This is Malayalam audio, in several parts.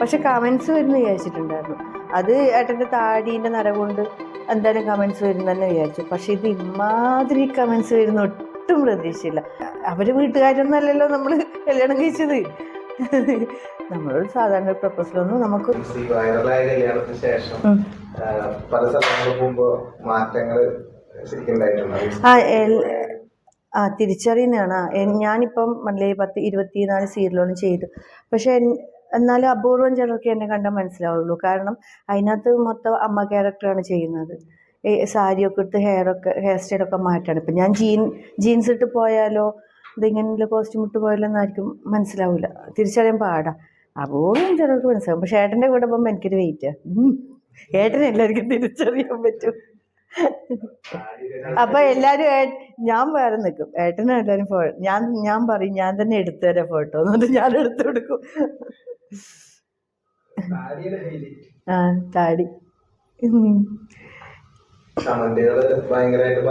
പക്ഷെ കമൻസ് വരുന്ന വിചാരിച്ചിട്ടുണ്ടായിരുന്നു. അത് ഏട്ടന്റെ താടീന്റെ നര കൊണ്ട് എന്തായാലും കമൻസ് വരുന്നതന്നെ തന്നെ വിചാരിച്ചു. പക്ഷെ ഇത് ഇമാതിരി കമൻസ് വരുന്ന ഒട്ടും പ്രതീക്ഷയില്ല അവർ വീട്ടുകാരൊന്നല്ലല്ലോ നമ്മൾ കല്യാണം കഴിച്ചത്. നമ്മളൊരു സാധാരണ പ്രപ്പസിലൊന്നും നമുക്ക് വൈറലായ കല്യാണത്തിന് ശേഷം പല സ്ഥലങ്ങളിൽ മാറ്റങ്ങൾ ആ തിരിച്ചറിയുന്നതാണ്. ഞാനിപ്പം മല്ലേ പത്ത് ഇരുപത്തിനാല് സീരിയലോളം ചെയ്തു. പക്ഷെ എന്നാലും അപൂർവം ചിലർക്ക് എന്നെ കണ്ടാൽ മനസ്സിലാവുള്ളൂ. കാരണം അതിനകത്ത് മൊത്തം അമ്മ ക്യാരക്ടറാണ് ചെയ്യുന്നത്. സാരിയൊക്കെ ഇട്ട് ഹെയറൊക്കെ ഹെയർ സ്റ്റൈലൊക്കെ മാറ്റാണ്. ഇപ്പം ഞാൻ ജീൻ ജീൻസ് ഇട്ട് പോയാലോ ഇതിങ്ങനെ കോസ്റ്റ്യൂം ഇട്ട് പോയാലോ എന്നായിരിക്കും മനസ്സിലാവില്ല തിരിച്ചറിയാൻ പാടാ. അപൂർവം ചിലർക്ക് മനസ്സിലാവും. പക്ഷേ ഏട്ടന്റെ കൂടെ പോകുമ്പോൾ എനിക്കൊരു വെയിറ്റ് ഏട്ടനെ എല്ലാവർക്കും തിരിച്ചറിയാൻ പറ്റും. അപ്പൊ എല്ലാരും ഞാൻ വേറെ നിൽക്കും ഏട്ടനും എല്ലാരും ഫോ ഞാൻ ഞാൻ പറയും ഞാൻ തന്നെ എടുത്തു തരാം ഫോട്ടോ എന്നിട്ട് ഞാൻ എടുത്തു കൊടുക്കും. ആ താടി. ഭയങ്കരമായിട്ട്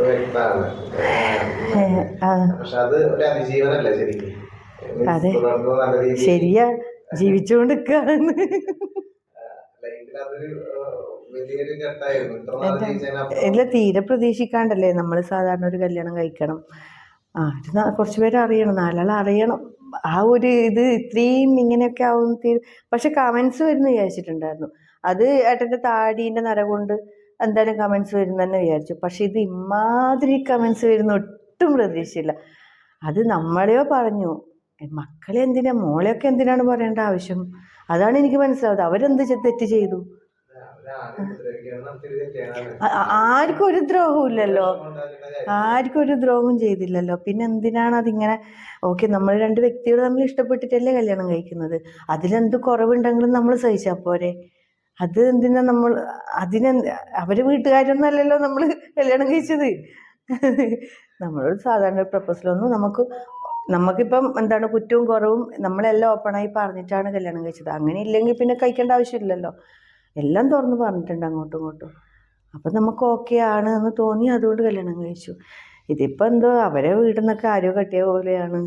വ്യക്തമാണ്. പക്ഷെ അത് ഒരു അതിജീവനല്ലേ ശരിക്കും. അതെ. ശരിയാ. ജീവിച്ചുകൊണ്ട് ഇല്ല തീരെ പ്രതീക്ഷിക്കാണ്ടല്ലേ? നമ്മൾ സാധാരണ ഒരു കല്യാണം കഴിക്കണം. ആ കുറച്ചു പേര് അറിയണം. നാലാൾ അറിയണം. ആ ഒരു ഇത് ഇത്രയും ഇങ്ങനെയൊക്കെ ആവും തീ- പക്ഷെ കമൻസ് വരുന്ന വിചാരിച്ചിട്ടുണ്ടായിരുന്നു. അത് ഏട്ടന്റെ താടീന്റെ നര കൊണ്ട് എന്തായാലും കമൻസ് വരും തന്നെ വിചാരിച്ചു. പക്ഷെ ഇത് ഇമാതിരി കമൻസ് വരുന്ന ഒട്ടും പ്രതീക്ഷയില്ല അത് നമ്മളെയോ പറഞ്ഞു. മക്കളെ എന്തിനാ? മോളെയൊക്കെ എന്തിനാണ് പറയേണ്ട ആവശ്യം? അതാണ് എനിക്ക് മനസ്സിലാവുന്നത്. അവരെന്ത് തെറ്റ് ചെയ്തു? ആർക്കും ഒരു ദ്രോഹവും ഇല്ലല്ലോ. ആർക്കും ഒരു ദ്രോഹവും ചെയ്തില്ലല്ലോ. പിന്നെ എന്തിനാണ് അതിങ്ങനെ? ഓക്കെ നമ്മൾ രണ്ട് വ്യക്തികൾ തമ്മിൽ ഇഷ്ടപ്പെട്ടിട്ടല്ലേ കല്യാണം കഴിക്കുന്നത്. അതിലെന്ത് കുറവുണ്ടെങ്കിലും നമ്മൾ സഹിച്ചാൽ പോരെ. അത് എന്തിനാ നമ്മൾ അതിനെ അവർ വീട്ടുകാരൊന്നും അല്ലല്ലോ നമ്മൾ കല്യാണം കഴിച്ചത്. നമ്മളൊരു സാധാരണ പ്രപ്പോസലൊന്നും നമുക്ക് നമുക്കിപ്പം എന്താണ് കുറ്റവും കുറവും നമ്മളെല്ലാം ഓപ്പണായി പറഞ്ഞിട്ടാണ് കല്യാണം കഴിച്ചത്. അങ്ങനെ ഇല്ലെങ്കിൽ പിന്നെ കഴിക്കേണ്ട ആവശ്യമില്ലല്ലോ. എല്ലാം തുറന്ന് പറഞ്ഞിട്ടുണ്ട് അങ്ങോട്ടും ഇങ്ങോട്ടും. അപ്പം നമുക്ക് ഓക്കെ ആണ് എന്ന് തോന്നി അതുകൊണ്ട് കല്യാണം കഴിച്ചു. ഇതിപ്പോൾ എന്തോ അവരെ വീട്ടിൽ നിന്നൊക്കെ ആരോ കെട്ടിയ പോലെയാണ്.